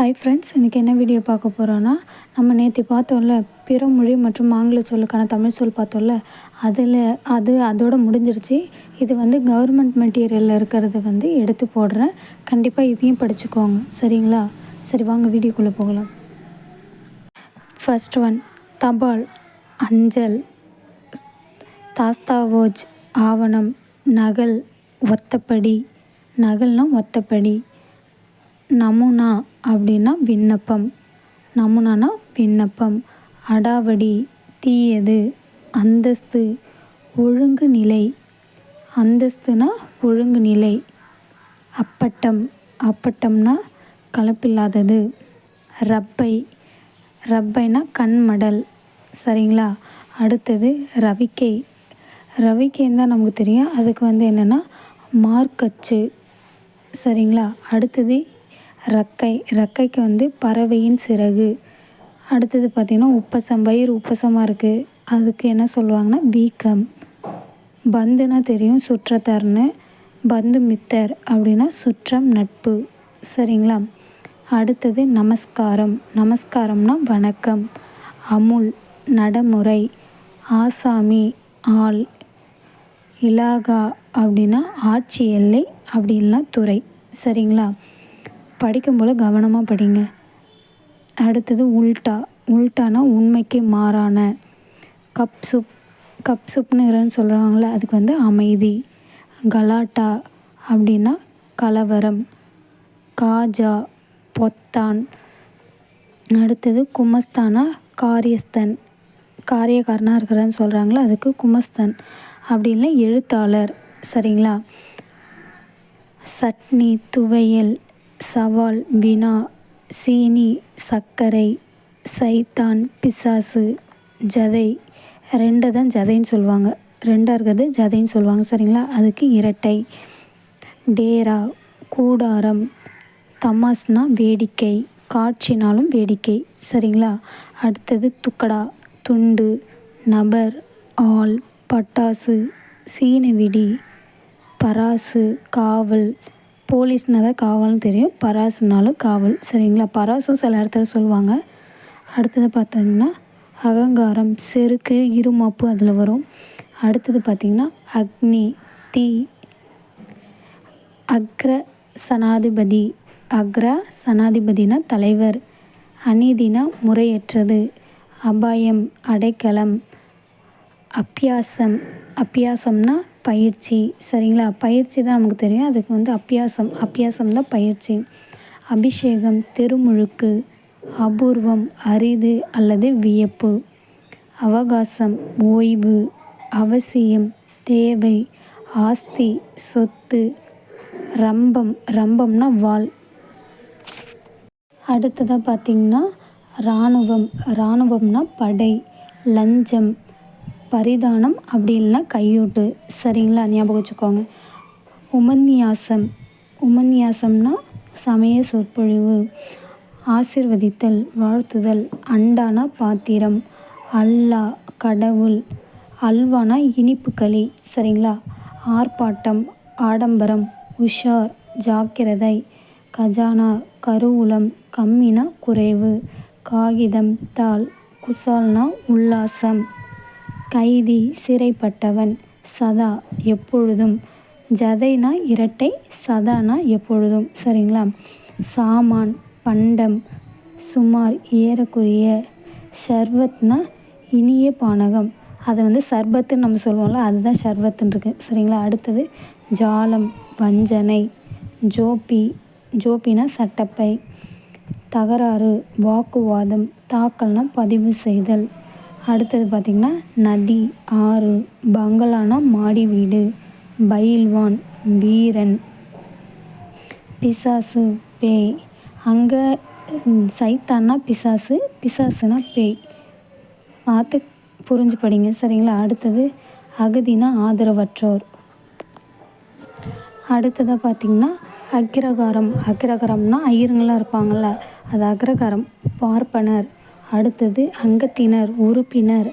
Hi friends இன்றைக்கி என்ன video பார்க்க போகிறோன்னா நம்ம நேற்று பார்த்தோம்ல பிற மொழி மற்றும் ஆங்கில சொல்லுக்கான தமிழ் சொல் பார்த்தோம்ல அதில் அது அதோட முடிஞ்சிருச்சு. இது வந்து கவர்மெண்ட் மெட்டீரியலில் இருக்கிறத வந்து எடுத்து போடுறேன். கண்டிப்பாக இதையும் படிச்சுக்கோங்க. சரிங்களா? சரி வாங்க வீடியோக்குள்ளே போகலாம். ஃபர்ஸ்ட் ஒன் தபால் அஞ்சல் தாஸ்தாவோஜ் ஆவணம் நகல் ஒத்தப்படி. நகல்னா ஒத்தப்படி. நமுனா அப்படின்னா விண்ணப்பம். நமுனானா விண்ணப்பம். அடாவடி தீயது அந்தஸ்து ஒழுங்கு நிலை. அந்தஸ்துனா ஒழுங்கு நிலை. அப்பட்டம். அப்பட்டம்னா கலப்பில்லாதது. ரப்பை. ரப்பைனா கண்மடல். சரிங்களா? அடுத்தது ரவிக்கை. ரவிக்கைன்னு தான் நமக்கு தெரியும். அதுக்கு வந்து என்னென்னா மார்க்கச்சு. சரிங்களா? அடுத்தது ரக்கை. ரக்கைக்கு வந்து பறவையின் சிறகு. அடுத்தது பார்த்திங்கன்னா உப்பசம். வயிறு உப்பசமாக இருக்குது அதுக்கு என்ன சொல்லுவாங்கன்னா வீக்கம். பந்துனா தெரியும் சுற்றத்தார்னு. பந்து மித்தர் அப்படின்னா சுற்றம் நட்பு. சரிங்களா? அடுத்தது நமஸ்காரம். நமஸ்காரம்னா வணக்கம். அமுல் நடைமுறை. ஆசாமி ஆள். இலாகா அப்படின்னா ஆட்சி எல்லை அப்படின்லாம் துறை. சரிங்களா? படிக்கும்போது கவனமாக படிங்க. அடுத்தது உல்ட்டா உல்ட்டானா உண்மைக்கு மாறான. கப் சுப் கப் சுப்னுறன்னு சொல்கிறாங்களே அதுக்கு வந்து அமைதி. கலாட்டா அப்படின்னா கலவரம். காஜா பொத்தான். அடுத்தது குமஸ்தானா காரியஸ்தன். காரியக்காரனாக இருக்கிறான்னு சொல்கிறாங்களே அதுக்கு குமஸ்தன். அப்படி இல்லை எழுத்தாளர். சரிங்களா? சட்னி துவையல் சவால் வினா சீனி சர்க்கரை சைத்தான் பிசாசு ஜதை. ரெண்டை தான் ஜதைன்னு சொல்லுவாங்க. ரெண்டாக இருக்கிறது ஜதைன்னு சொல்லுவாங்க சரிங்களா? அதுக்கு இரட்டை. டேரா கூடாரம் தமாஸ்னா வேடிக்கை காட்சினாலும் வேடிக்கை சரிங்களா? அடுத்தது துக்கடா துண்டு நபர் ஆள் பட்டாசு சீனவிடி பராசு காவல் போலீஸ்னால் தான் காவல்னு தெரியும். பராசுனாலும் காவல். சரிங்களா? பராசும் சில இடத்துல சொல்லுவாங்க. அடுத்தது பார்த்தீங்கன்னா அகங்காரம் செருக்கு இருமாப்பு அதில் வரும். அடுத்தது பார்த்திங்கன்னா அக்னி தீ அக்ர சனாதிபதி. அக்ரா சனாதிபதினா தலைவர். அநீதினா முறையற்றது. அபாயம் அடைக்கலம் அப்பியாசம். அப்பியாசம்னா பயிற்சி. சரிங்களா? பயிற்சி தான் நமக்கு தெரியும். அதுக்கு வந்து அப்பியாசம் அப்பியாசம் தான் பயிற்சி. அபிஷேகம் தெருமுழுக்கு அபூர்வம் அரிது அல்லது வியப்பு. அவகாசம் ஓய்வு அவசியம் தேவை ஆஸ்தி சொத்து ரம்பம். ரம்பம்னா வாள் அடுத்ததாக பார்த்திங்கன்னா இராணுவம். இராணுவம்னா படை. லஞ்சம். பரிதானம் அப்படி இல்லைன்னா கையூட்டு. சரிங்களா? ஞாபகம் வச்சுக்கோங்க. உமன்யாசம். உமன்யாசம்னா சமய சொற்பொழிவு ஆசிர்வதித்தல் வாழ்த்துதல் அண்டானா பாத்திரம் அல்லா கடவுள் அல்வானா இனிப்பு களி. சரிங்களா? ஆர்ப்பாட்டம் ஆடம்பரம் உஷார் ஜாக்கிரதை கஜானா கருவூலம் கம்மினா குறைவு காகிதம் தாள் குசால்னா உல்லாசம். கைதி சிறைப்பட்டவன் சதா எப்பொழுதும். ஜதைனா இரட்டை சதானா எப்பொழுதும். சரிங்களா? சாமான் பண்டம் சுமார் ஏறக்குறைய ஷர்வத்னா இனிய பானகம். அதை வந்து சர்பத்துன்னு நம்ம சொல்லுவோம்ல அதுதான் ஷர்பத்துன்னு இருக்குது சரிங்களா? அடுத்தது ஜாலம் வஞ்சனை ஜோப்பி ஜோப்பினா சட்டப்பை தகராறு வாக்குவாதம் தாக்கல்னா பதிவு செய்தல். அடுத்தது பார்த்திங்கன்னா நதி ஆறு பங்களானா மாடி வீடு பயில்வான் வீரன் பிசாசு பேய். அங்கே சைத்தான்னா பிசாசு பிசாசுனா பேய். பார்த்து புரிஞ்சு படிங்க சரிங்களா? அடுத்தது அகதினா ஆதரவற்றோர். அடுத்ததாக பார்த்திங்கன்னா அக்ரகாரம். அக்ரகாரம்னா ஐயருங்களாம் இருப்பாங்கள்ல அது அக்ரகாரம் பார்ப்பனர். அடுத்தது அங்கத்தினர் உறுப்பினர்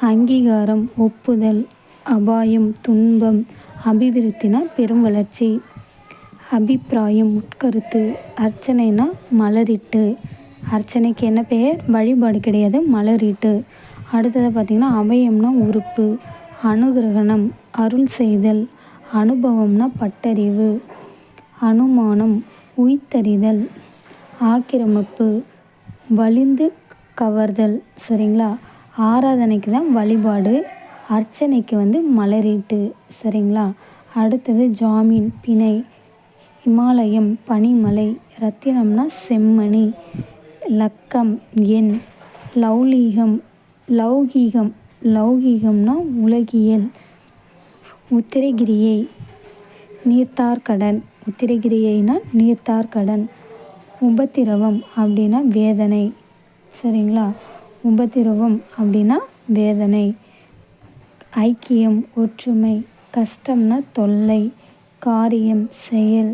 அங்கீகாரம் ஒப்புதல் அபாயம் துன்பம் அபிவிருத்தினா பெரும் வளர்ச்சி. அபிப்பிராயம் உட்கருத்து அர்ச்சனைனா மலரிட்டு. அர்ச்சனைக்கு என்ன பெயர்? வழிபாடு கிடையாது மலரிட்டு. அடுத்தது பார்த்திங்கன்னா அபயம்னா உறுப்பு அனுகிரகணம் அருள் செய்தல் அனுபவம்னா பட்டறிவு அனுமானம் உய்த்தறிதல் ஆக்கிரமிப்பு வலிந்து கவர்தல் சரிங்களா? ஆராதனைக்கு தான் வழிபாடு அர்ச்சனைக்கு வந்து மலரிட்டு சரிங்களா? அடுத்தது ஜாமீன் பிணை இமாலயம் பனிமலை ரத்தினம்னா செம்மணி லக்கம் எண் லௌலீகம் லௌகீகம் லௌகீகம்னா உலகியல் உத்திரகிரியை நீர்த்தார்கடன் உத்திரகிரியைனா நீர்த்தார்கடன் உபத்திரவம் அப்படின்னா வேதனை சரிங்களா? உபத்திரவம் அப்படின்னா வேதனை ஐக்கியம் ஒற்றுமை கஷ்டம்னா தொல்லை காரியம் செயல்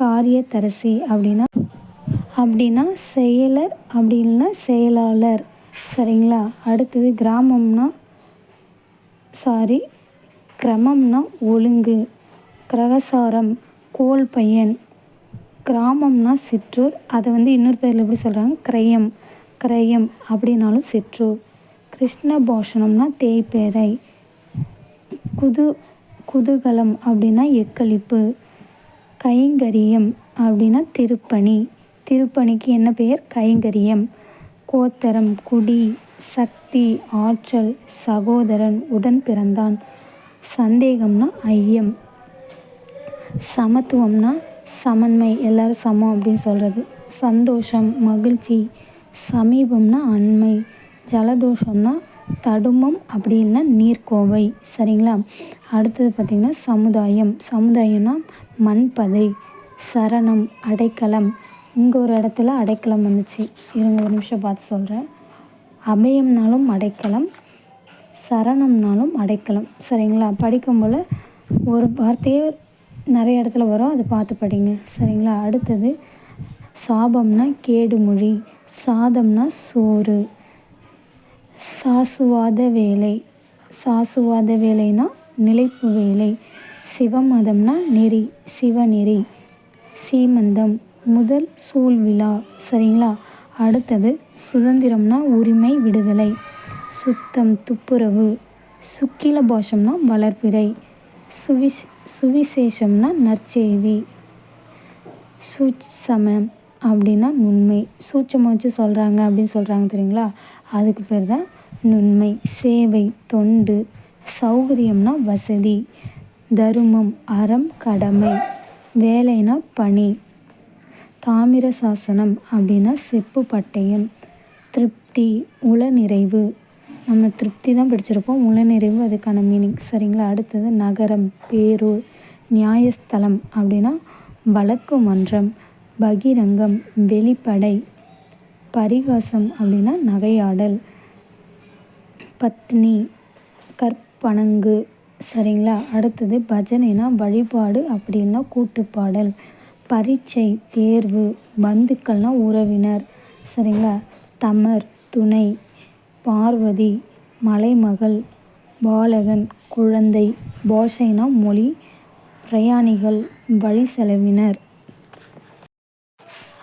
காரியத்தரசி அப்படின்னா அப்படின்னா செயலர் அப்படி இல்லைன்னா செயலாளர். சரிங்களா? அடுத்தது கிராமம்னா சாரி கிரமம்னா ஒழுங்கு கிரகசாரம் கோல் பையன் கிராமம்னா சிற்றூர். அதை வந்து இன்னொரு பேரில் எப்படி சொல்கிறாங்க கிரயம். கிரயம் அப்படின்னாலும் சிற்று. கிருஷ்ண போஷணம்னா தேய்ப்பேரை குது குதூகலம் அப்படின்னா எக்களிப்பு. கைங்கரியம் அப்படின்னா திருப்பணி. திருப்பணிக்கு என்ன பெயர்? கைங்கரியம். கோத்தரம் குடி சக்தி ஆற்றல் சகோதரன் உடன் பிறந்தான். சந்தேகம்னா ஐயம். சமத்துவம்னா சமன்மை. எல்லாரும் சமம் அப்படின்னு சொல்கிறது சந்தோஷம் மகிழ்ச்சி சமீபம்னா அண்மை ஜலதோஷம்னா தடுமம் அப்படி இல்லைன்னா நீர்க்கோவை. சரிங்களா? அடுத்தது பார்த்திங்கன்னா சமுதாயம். சமுதாயம்னா மண்பதை சரணம் அடைக்கலம். இங்கே ஒரு இடத்துல அடைக்கலம் வந்துச்சு. இருங்க ஒரு நிமிஷம் பார்த்து சொல்கிறேன் அபயம்னாலும் அடைக்கலம் சரணம்னாலும் அடைக்கலம். சரிங்களா? படிக்கும்போது ஒரு வார்த்தையே நிறைய இடத்துல வரும். அதை பார்த்து படிங்க. சரிங்களா? அடுத்தது சாபம்னா கேடுமொழி. சாதம்னா சோறு. சாசுவாத வேலை. சாசுவாத வேலைனா நிலைப்பு வேலை. சிவமதம்னா நெறி சிவநெறி. சீமந்தம் முதல் சூழ் விழா சரிங்களா? அடுத்தது சுதந்திரம்னா உரிமை விடுதலை. சுத்தம் துப்புரவு. சுக்கில பாஷம்னா வளர்பிறை. சுவிஸ் சுவிசேஷம்னா நற்செய்தி. சூட்சமம் அப்படின்னா நுண்மை. சூட்சமாக வச்சு சொல்கிறாங்க அப்படின்னு சொல்கிறாங்க தெரியுங்களா? அதுக்கு பேர் தான் நுண்மை. சேவை தொண்டு சௌகரியம்னா வசதி தருமம் அறம் கடமை வேலைனா பணி தாமிர சாசனம் அப்படின்னா செப்பு பட்டயம் திருப்தி உளநிறைவு. நம்ம திருப்தி தான் படிச்சிருப்போம். உளநிறைவு அதுக்கான மீனிங் சரிங்களா? அடுத்தது நகரம் பேரூர் நியாயஸ்தலம் அப்படின்னா வழக்கு மன்றம் பகிரங்கம் வெளிப்படை பரிகாசம் அப்படின்னா நகையாடல் பத்னி கற்பனங்கு சரிங்களா? அடுத்தது பஜனைனா வழிபாடு அப்படின்னா கூட்டுப்பாடல் பரீட்சை தேர்வு பந்துக்கள்னால் உறவினர் சரிங்களா? தமர் துணை பார்வதி மலைமகள் பாலகன் குழந்தை பாஷைனா மொழி பிரயாணிகள் வழி செலவினர்.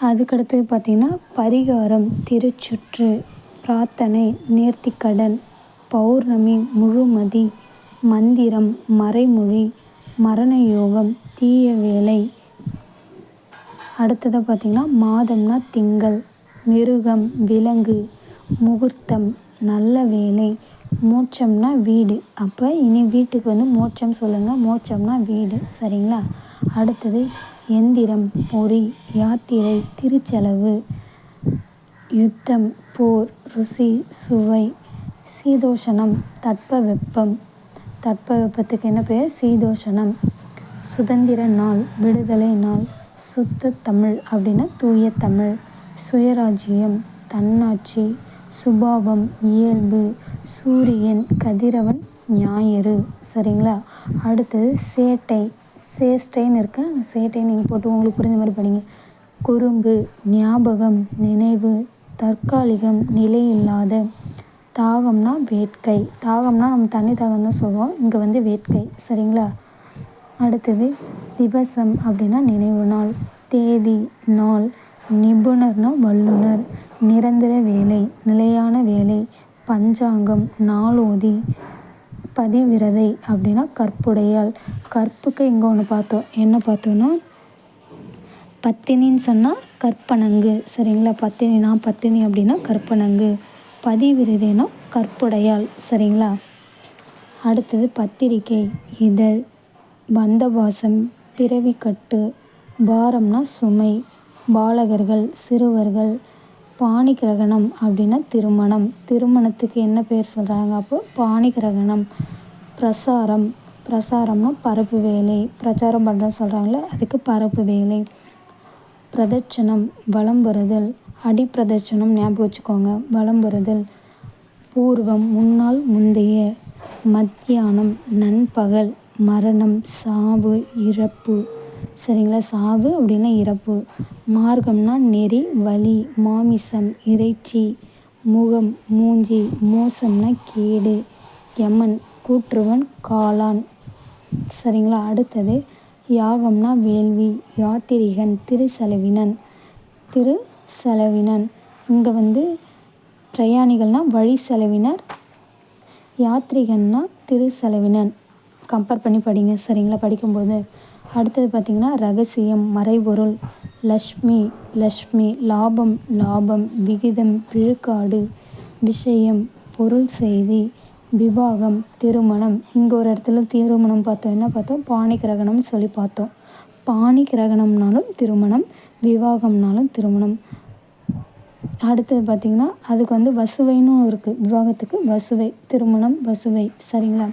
அதுக்கடுத்து பார்த்திங்கன்னா பரிகாரம் திருச்சுற்று பிரார்த்தனை நேர்த்திக்கடன் பௌர்ணமி முழுமதி மந்திரம் மறைமொழி மரண யோகம் தீய வேலை. அடுத்ததாக பார்த்திங்கன்னா மாதம்னா திங்கள் மிருகம் விலங்கு முகூர்த்தம் நல்ல வேலை. மோட்சம்னா வீடு. அப்போ இனி வீட்டுக்கு வந்து மோட்சம் சொல்லுங்கள் மோட்சம்னா வீடு. சரிங்களா? அடுத்தது எந்திரம் பொறி யாத்திரை திருச்செலவு யுத்தம் போர் ருசி சுவை சீதோஷணம் தட்பவெப்பம். தட்பவெப்பத்துக்கு என்ன பெயர் சீதோஷணம். சுதந்திர நாள் விடுதலை நாள் சுத்த தமிழ் அப்படின்னா தூய தமிழ். சுயராஜ்யம் தன்னாட்சி சுபாவம் இயல்பு சூரியன் கதிரவன் ஞாயிறு. சரிங்களா? அடுத்தது சேட்டை. சேஷ்டைன்னு இருக்கேன் அந்த சேட்டை நீங்கள் போட்டு உங்களுக்கு புரிஞ்ச மாதிரி படிங்க. குறும்பு ஞாபகம் நினைவு தற்காலிகம் நிலை இல்லாத. தாகம்னா வேட்கை. தாகம்னா நம்ம தண்ணி தாகம் தான் சொல்லுவோம். இங்கே வந்து வேட்கை. சரிங்களா? அடுத்தது திவசம் அப்படின்னா நினைவு நாள். தேதி நாள். நிபுணர்னா வல்லுனர் நிரந்தர வேலை நிலையான வேலை. பஞ்சாங்கம் நாளோதி. பதிவிரதை அப்படின்னா கற்புடையாள். கற்புக்கு இங்கே ஒன்று பார்த்தோம்? என்ன பார்த்தோன்னா பத்தினின்னு சொன்னால் கற்பனங்கு. சரிங்களா? பத்தினி நான் பத்தினி அப்படின்னா கற்பனங்கு. பதிவிரதைனா கற்புடையாள். சரிங்களா? அடுத்தது பத்திரிக்கை இதழ் பந்தபாசம் பிறவிக்கட்டு பாரம்னா சுமை பாலகர்கள் சிறுவர்கள் பாணி கிரகணம் அப்படின்னா திருமணம். திருமணத்துக்கு என்ன பேர் சொல்கிறாங்க அப்போ பாணி கிரகணம் பிரசாரம். பிரசாரம்னா பரப்பு வேலை. பிரச்சாரம் பண்ணுறோம் சொல்கிறாங்களே அதுக்கு பரப்பு வேலை. பிரதட்சணம் வலம் வருதல். அடிப்பிரதட்சணம் ஞாபகம் வச்சுக்கோங்க. வலம் வருதல். பூர்வம் முன்னால் முந்தைய. மத்தியானம் நண்பகல். மரணம் சாவு இறப்பு. சரிங்களா? சாவு அப்படின்னா இறப்பு. மார்க்கம்னா நெறி வழி மாமிசம் இறைச்சி முகம் மூஞ்சி மோசம்னா கேடு யமன் கூற்றுவன் காளான். சரிங்களா? அடுத்தது யாகம்னா வேள்வி யாத்திரிகன் திருச்செலவினன். திரு செலவினன் இங்கே வந்து பிரயாணிகள்னா வழி செலவினர் யாத்ரிகன்னா திரு செலவினன் கம்பேர் பண்ணி படிங்க சரிங்களா? படிக்கும்போது. அடுத்தது பார்த்திங்கன்னா ரகசியம் மறைபொருள் லக்ஷ்மி லக்ஷ்மி லாபம் லாபம் விகிதம் விழுக்காடு விஷயம் பொருள் செய்தி விவாகம் திருமணம். இங்கே ஒரு இடத்துல திருமணம் பார்த்தோம். என்ன பார்த்தோம்? பாணி கிரகணம்னு சொல்லி பார்த்தோம். பாணி கிரகணம்னாலும் திருமணம் விவாகம்னாலும் திருமணம். அடுத்தது பார்த்திங்கன்னா அதுக்கு வந்து வசுவைன்னு இருக்குது விவாகத்துக்கு வசுவை திருமணம் வசுவை. சரிங்களா?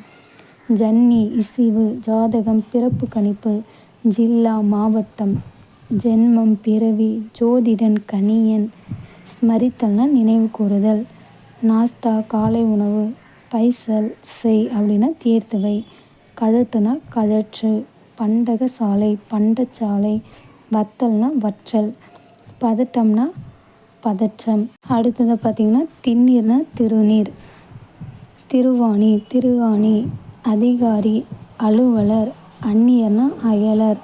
ஜன்னி இசிவு ஜாதகம் பிறப்பு கணிப்பு ஜில்லா மாவட்டம் ஜென்மம் பிறவி ஜோதிடன் கணியன் ஸ்மரித்தல்னா நினைவு கூறுதல் நாஸ்டா காலை உணவு பைசல் செய் அப்படின்னா தீர்த்துவை கழட்டுனா கழற்று பண்டக சாலை பண்டச்சாலை வத்தல்னா வற்றல் பதட்டம்னா பதற்றம். அடுத்தது பார்த்திங்கன்னா திண்ணீர்னா திருநீர் திருவாணி திருவாணி அதிகாரி அலுவலர் அந்நியர்னா அயலர்.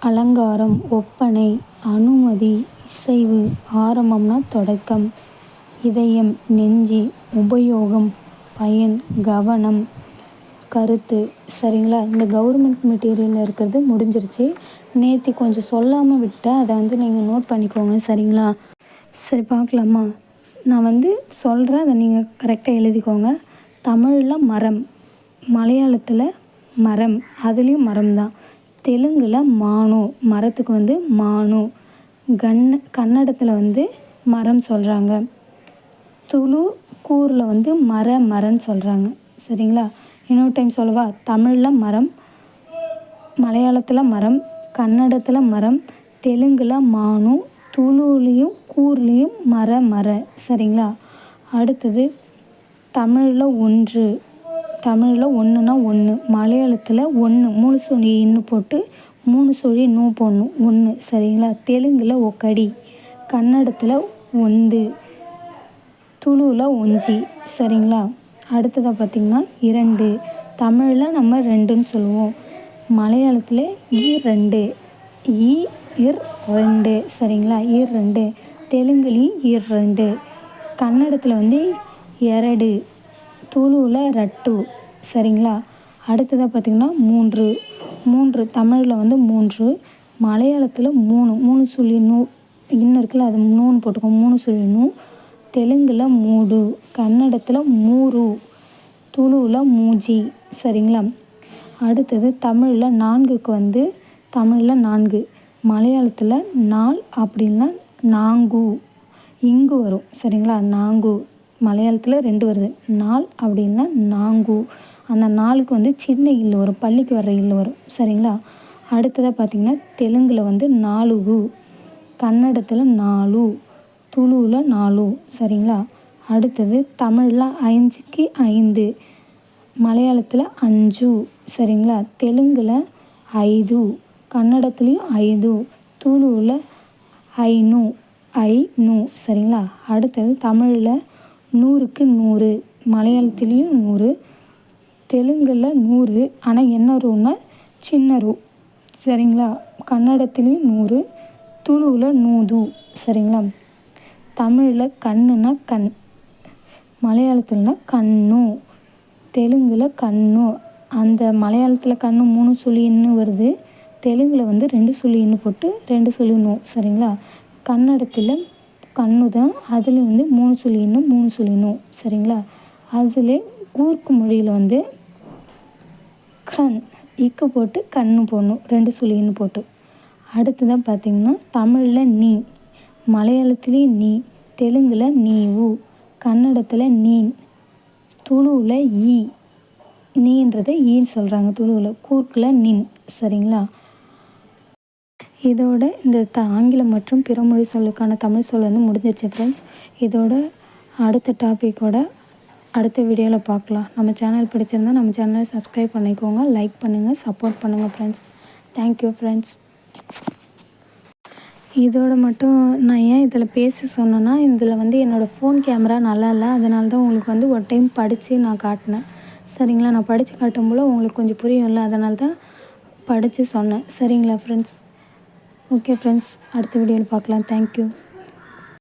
அலங்காரம் ஒப்பனை அனுமதி இசைவு ஆரம்பம்னா தொடக்கம். இதயம் நெஞ்சி உபயோகம் பயன் கவனம் கருத்து. சரிங்களா? இந்த கவர்மெண்ட் மெட்டீரியலில் இருக்கிறது முடிஞ்சிருச்சு. நேற்று கொஞ்சம் சொல்லாமல் விட்டேன் அதை வந்து நீங்கள் நோட் பண்ணிக்கோங்க சரிங்களா? சரி பார்க்கலாமா? நான் வந்து சொல்கிறேன் அதை நீங்கள் கரெக்டாக எழுதிக்கோங்க. தமிழில் மரம். மலையாளத்தில் மரம் அதுலேயும் மரம் தான் தெலுங்கில் மானோ மரத்துக்கு வந்து மானோ. கன் கன்னடத்தில் வந்து மரம் சொல்கிறாங்க துளு கூரில் வந்து மர மரன்னு சொல்கிறாங்க சரிங்களா? இன்னொரு டைம் சொல்லவா? தமிழில் மரம் மலையாளத்தில் மரம் கன்னடத்தில் மரம் தெலுங்கில் மானு துளுலேயும் கூர்லேயும் மர மர. சரிங்களா? அடுத்தது தமிழில் ஒன்று. தமிழில் ஒன்றுனா ஒன்று மலையாளத்தில் ஒன்று மூணு சுழி இன்னு போட்டு மூணு சுழி நூ போடணும் ஒன்று சரிங்களா? தெலுங்கில் ஒக்கடி கன்னடத்தில் ஒந்து துளுவில் ஒஞ்சி சரிங்களா? அடுத்ததாக பார்த்திங்கன்னா இரண்டு தமிழில் நம்ம ரெண்டுன்னு சொல்லுவோம். மலையாளத்தில் இ ரெண்டு ஈ இர் ரெண்டு சரிங்களா? இர் ரெண்டு தெலுங்குலேயும் இர் ரெண்டு கன்னடத்தில் வந்து எரடு துளுவில் ரட்டு சரிங்களா? அடுத்ததாக பார்த்திங்கன்னா மூன்று. மூன்று தமிழில் வந்து மூன்று மலையாளத்தில் மூணு. மூணு சொல்லி நூ இன்னும் இருக்குல்ல அது நூன்னு போட்டுக்கோங்க மூணு சுழி நூ. தெலுங்கில் மூடு கன்னடத்தில் மூரு துளுவில் மூஜி சரிங்களா? அடுத்தது தமிழில் நான்குக்கு வந்து தமிழில் நான்கு மலையாளத்தில் நாள் அப்படின்னா நாங்கு. இங்கு வரும் சரிங்களா? நாங்கு. மலையாளத்தில் ரெண்டு வருது. நாள் அப்படின்னா நாங்கு. அந்த நாளுக்கு வந்து சின்ன இல்லு வரும். பள்ளிக்கு வர்ற இல்லு வரும். சரிங்களா? அடுத்ததாக பார்த்திங்கன்னா தெலுங்கில் வந்து நாலுகு கன்னடத்தில் நாலு துளுவில் நாலு சரிங்களா? அடுத்தது தமிழில் அஞ்சுக்கு ஐந்து. மலையாளத்தில் அஞ்சு. சரிங்களா? தெலுங்கில் ஐது. கன்னடத்துலேயும் ஐது. துளுவில் ஐநூ. ஐநூ. சரிங்களா? அடுத்தது தமிழில் நூறுக்கு நூறு மலையாளத்துலேயும் நூறு தெலுங்கில் நூறு ஆனால் என்ன வரும்னா சின்ன ரூ. சரிங்களா? கன்னடத்துலேயும் நூறு துளுவில் நூது சரிங்களா? தமிழில் கண்ணுனா கண் மலையாளத்துலனா கண்ணு தெலுங்கில் கண்ணு. அந்த மலையாளத்தில் கண்ணு மூணு சுழின்னு வருது. தெலுங்கில் வந்து ரெண்டு சுழி இன்னு போட்டு ரெண்டு சுழி நூ சரிங்களா? கன்னடத்தில் கண்ணு தான் அதில் வந்து மூணு சுழி மூணு சுழி சரிங்களா? அதில் கூர்க்கு மொழியில் வந்து கண் இக்கு போட்டு கண்ணு போடணும் ரெண்டு சொல்லின்னு போட்டு. அடுத்ததாக பார்த்திங்கன்னா தமிழில் நீ மலையாளத்துலேயும் நீ தெலுங்கில் நீ ஊ கன்னடத்தில் நீன் துளுவில் ஈ நீன்றதை ஈன்னு சொல்கிறாங்க துளுவில் கூர்க்கில் நின் சரிங்களா? இதோட இந்த த ஆங்கிலம் மற்றும் பிற மொழி சொல்லுக்கான தமிழ் சொல் வந்து முடிஞ்சிருச்சு ஃப்ரெண்ட்ஸ் இதோட அடுத்த டாப்பிக்கோட அடுத்த வீடியோவில் பார்க்கலாம். நம்ம சேனல் பிடிச்சிருந்தா நம்ம சேனலை சப்ஸ்கிரைப் பண்ணிக்கோங்க லைக் பண்ணுங்கள் சப்போர்ட் பண்ணுங்கள் ஃப்ரெண்ட்ஸ் தேங்க்யூ ஃப்ரெண்ட்ஸ் இதோட மட்டும் நான் ஏன் இதில் பேச சொன்னேன்னா இதில் வந்து என்னோடய ஃபோன் கேமரா நல்லா இல்லை. அதனால தான் உங்களுக்கு வந்து ஒரு டைம் படித்து நான் காட்டினேன். சரிங்களா? நான் படித்து காட்டும்போது உங்களுக்கு கொஞ்சம் புரியும்ல? அதனால தான் படித்து சொன்னேன். சரிங்களா ஃப்ரெண்ட்ஸ் ஓகே ஃப்ரெண்ட்ஸ் அடுத்த வீடியோவில் பார்க்கலாம். தேங்க்யூ